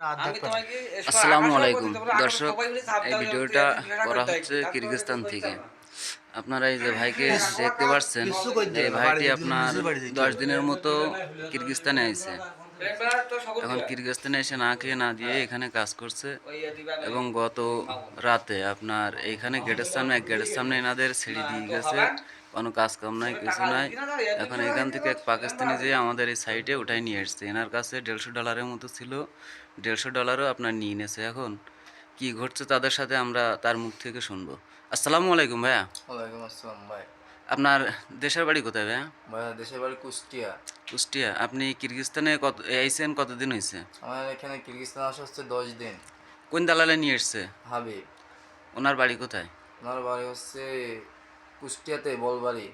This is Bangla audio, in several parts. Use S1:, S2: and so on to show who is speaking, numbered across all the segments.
S1: আসসালামু আলাইকুম। দর্শক এই ভিডিওটা করা হচ্ছে কিরগিজস্তান থেকে। আপনারা এই যে ভাইকে দেখতে পাচ্ছেন এই ভাইটি আপনার দশ দিনের মতো কিরগিজস্তানে আইছে। এখন কিরগিজস্তানে এসে না খেয়ে না দিয়ে এখানে কাজ করছে। এবং গত রাতে আপনার এইখানে গেটের সামনে এক গেটের সামনে এনাদের ছিঁড়ি দিয়ে গেছে। কোনো কাজ কাম নাই কিছু নাই। এখন এখান থেকে এক পাকিস্তানি যে আমাদের এই সাইডে ওটাই নিয়ে এসছে। এনার কাছে দেড়শো ডলারের মতো ছিল। দেড়শো ডলারও আপনার নিয়ে নিয়েছে এখন। কি ঘটছে তাদের সাথে আমরা তার মুখ থেকে শুনব। আসসালামু আলাইকুম ভাইয়া।
S2: ওয়ালাইকুম আসসালাম ভাই।
S1: আপনার দেশের বাড়ি কোথায় ভাইয়া?
S2: ভাইয়া দেশের বাড়ি কুষ্টিয়া।
S1: কুষ্টিয়া। আপনি কিরগিজস্তানে কত আইসেন কতদিন হয়েছে?
S2: আমার এখানে কিরগিস্তান আসা হচ্ছে দশ দিন।
S1: কোন দালালে নিয়ে এসছে?
S2: হাবিব।
S1: ওনার বাড়ি কোথায়?
S2: ওনার বাড়ি হচ্ছে কুষ্টিয়াতে বলবাড়ি।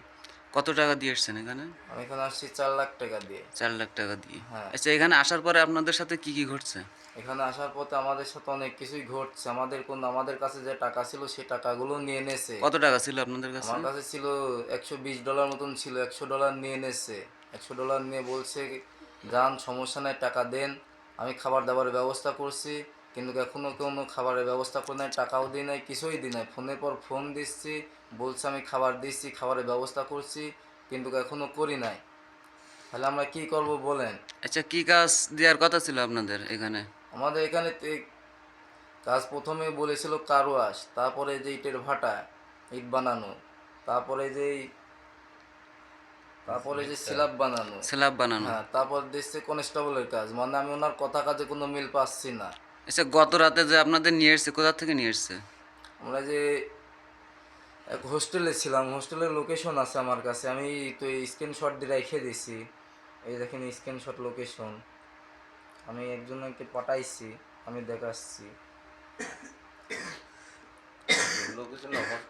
S1: কত টাকা দিয়ে এসছেন এখানে?
S2: আমি এখানে আসছি চার লাখ টাকা দিয়ে।
S1: চার লাখ টাকা দিয়ে।
S2: হ্যাঁ।
S1: আচ্ছা এখানে আসার পরে আপনাদের সাথে কি কি ঘটছে?
S2: এখানে আসার পথে আমাদের সাথে অনেক কিছুই ঘটছে। আমাদের কোন আমাদের কাছে যে টাকা ছিল সেই টাকাগুলো নিয়ে নেছে।
S1: কত টাকা ছিল আপনাদের কাছে?
S2: আমার কাছে ছিল একশো বিশ ডলার মতন ছিল একশো ডলার নিয়ে নেছে। একশো ডলার নিয়ে বলছে যান সমস্যা নাই টাকা দেন। আমি খাবার দাবারের ব্যবস্থা করছি। কিন্তু এখনও কোনো খাবারের ব্যবস্থা করে নাই টাকাও দিই নাই কিছুই দিই নাই। ফোনের পর ফোন দিচ্ছি বলছে আমি খাবার দিচ্ছি খাবারের ব্যবস্থা করছি কিন্তু এখনও করি নাই। তাহলে আমরা কি করব বলেন?
S1: আচ্ছা কি কাজ দেওয়ার কথা ছিল আপনাদের এখানে?
S2: আমাদের এখানে কাজ প্রথমে বলেছিল কারোয়াশ তারপরে যে ইটের ভাটা ইট বানানো তারপরে যে তারপরে যে স্ল্যাব বানানো।
S1: স্ল্যাব বানানো।
S2: হ্যাঁ তারপর দিচ্ছে কনস্টেবলের কাজ মানে আমি ওনার কথা কাজে কোনো মিল পাচ্ছি না।
S1: আচ্ছা গত রাতে যে আপনাদের নিয়ে এসছে কোথা থেকে নিয়ে এসছে?
S2: আমরা যে এক হোস্টেলে ছিলাম হোস্টেলের লোকেশন আছে আমার কাছে। আমি তো এই স্ক্রিনশট দিয়ে রেখে দিছি এই দেখেন স্ক্রিনশট লোকেশন আমি একজনকে পাঠাইছি আমি দেখাচ্ছি।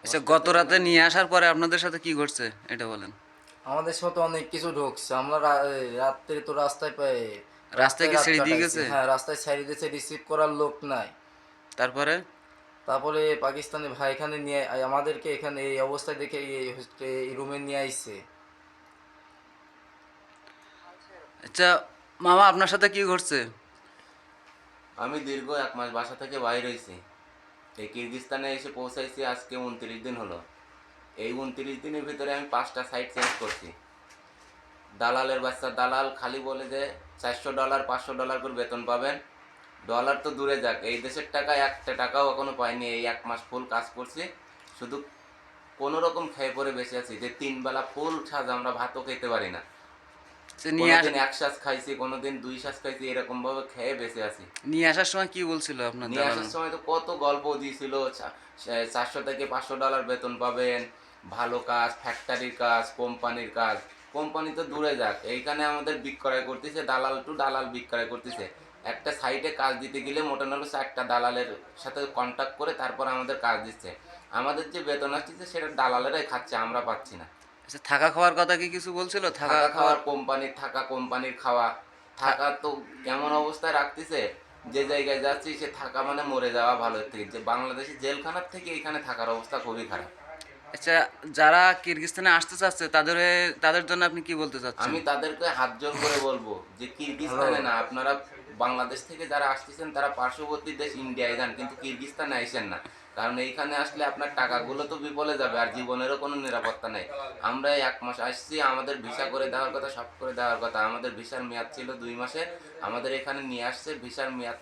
S1: আচ্ছা গত রাতে নিয়ে আসার পরে আপনাদের সাথে কি ঘটছে এটা বলেন।
S2: আমাদের সাথে অনেক কিছু ঢুকছে আমরা রাত্রে তো রাস্তায় পাই
S1: রাস্তায় কি দিয়ে গেছে?
S2: হ্যাঁ রাস্তায় ছেড়ে দিয়েছে রিসিভ করার লোক নাই।
S1: তারপরে?
S2: তারপরে পাকিস্তানি ভাই এখানে নিয়ে আমাদেরকে এখানে এই অবস্থায় দেখে এই রুমে নিয়ে আইছে।
S1: আচ্ছা মামা আপনার সাথে কি ঘটছে?
S3: আমি দীর্ঘ এক মাস বাসা থেকে বাইরে হয়েছি এই কিরগিস্তানে এসে পৌঁছাইছি আজকে উনত্রিশ দিন হলো। এই উনত্রিশ দিনের ভিতরে আমি পাঁচটা সাইট চেঞ্জ করছি। দালালের বাচ্চা দালাল খালি বলে যে চারশো ডলার পাঁচশো ডলার করে বেতন পাবেন। ডলার তো দূরে যাক এই দেশের টাকা একটা টাকাও এখনও পাইনি এই এক মাস ফুল কাজ করছি। শুধু কোনো রকম খেয়ে পরে বেঁচে আছি যে তিন বেলা ফুল সাজ আমরা ভাতও খেতে পারি না। কোনোদিন এক শ্বাস খাইছি কোনোদিন দুই শ্বাস খাইছি এরকম ভাবে খেয়ে বেঁচে আছি।
S1: নিয়ে আসার সময় কি বলছিল আপনার
S3: নিয়ে আসার সময় তো কত গল্প দিয়েছিল চারশো থেকে পাঁচশো ডলার বেতন পাবেন ভালো কাজ ফ্যাক্টরির কাজ কোম্পানির কাজ। কোম্পানি তো দূরে যাক। এইখানে আমাদের বিক্রয় করতেছে দালাল টু দালাল বিক্রয় করতেছে। একটা সাইটে কাজ দিতে গেলে মোটামুটি চারটা দালালের সাথে কন্ট্যাক্ট করে তারপর আমাদের কাজ দিচ্ছে। আমাদের যে বেতন আসছে সেটা দালালেরাই খাচ্ছে আমরা পাচ্ছি না।
S1: আচ্ছা থাকা খাওয়ার কথা কি কিছু বলছিল? থাকা খাওয়ার
S3: খাওয়ার কোম্পানির থাকা কোম্পানির খাওয়া। থাকা তো এমন অবস্থায় রাখতেছে যে জায়গায় যাচ্ছি সে থাকা মানে মরে যাওয়া ভালো। থেকে যে বাংলাদেশি জেলখানার থেকে এখানে থাকার অবস্থা খুবই খারাপ।
S1: আচ্ছা যারা কিরগিস্তানে আসতে চাচ্ছে, তাদের তাদের জন্য আপনি কি বলতে চাচ্ছেন?
S3: আমি তাদেরকে হাত জোর করে বলব যে কিরগিস্তানে না, আপনারা বাংলাদেশ থেকে যারা আসতেছেন, তারা পার্শ্ববর্তী দেশ ইন্ডিয়ায় যান, কিন্তু কিরগিস্তানে আইসেন না। কারণ এইখানে আসলে আপনার টাকাগুলো তো বিপলে যাবে আর জীবনেরও কোনো নিরাপত্তা নেই। আমরা এক মাস আসছি, আমাদের ভিসা করে দেওয়ার কথা, সব করে দেওয়ার কথা। আমাদের ভিসার মেয়াদ ছিল দুই মাসে। আমাদের এখানে নিয়ে আসছে, ভিসার মেয়াদ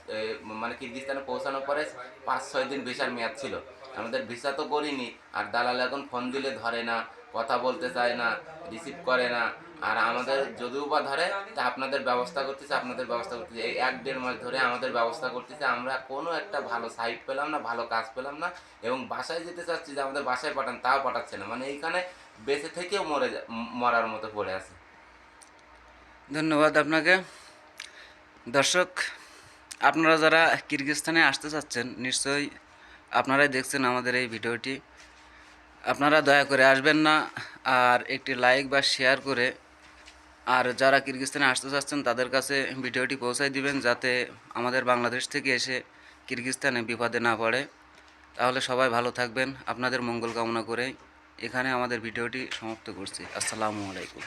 S3: মানে কিরগিস্তানে পৌঁছানোর পরে পাঁচ ছয় দিন ভিসার মেয়াদ ছিল। আমাদের ভিসা তো করিনি, আর দালাল এখন ফোন দিলে ধরে না। কথা বলতে চায় না রিসিভ করে না। আর আমাদের যদিও বা ধরে, তা আপনাদের ব্যবস্থা করতেছে, আপনাদের ব্যবস্থা করতেছে। এই এক দেড় মাস ধরে আমাদের ব্যবস্থা করতেছে, আমরা কোনো একটা ভালো সাইট পেলাম না, ভালো কাজ পেলাম না। এবং বাসায় যেতে চাচ্ছি যে আমাদের বাসায় পাঠান, তাও পাঠাচ্ছে না। মানে এইখানে বেঁচে থেকেও মরে মরার মতো পড়ে আছে।
S1: ধন্যবাদ আপনাকে। দর্শক, আপনারা যারা কিরগিস্তানে আসতে চাচ্ছেন, নিশ্চয়ই আপনারাই দেখছেন আমাদের এই ভিডিওটি। আপনারা দয়া করে আসবেন না আর একটি লাইক বা শেয়ার করে আর যারা কিরগিস্তানে আসতে চাচ্ছেন, তাদের কাছে ভিডিওটি পৌঁছায় দিবেন যাতে আমাদের বাংলাদেশ থেকে এসে কিরগিস্তানে বিপদে না পড়ে। তাহলে সবাই ভালো থাকবেন। আপনাদের মঙ্গল কামনা করে এখানে আমাদের ভিডিওটি সমাপ্ত করছি। আসসালামু আলাইকুম।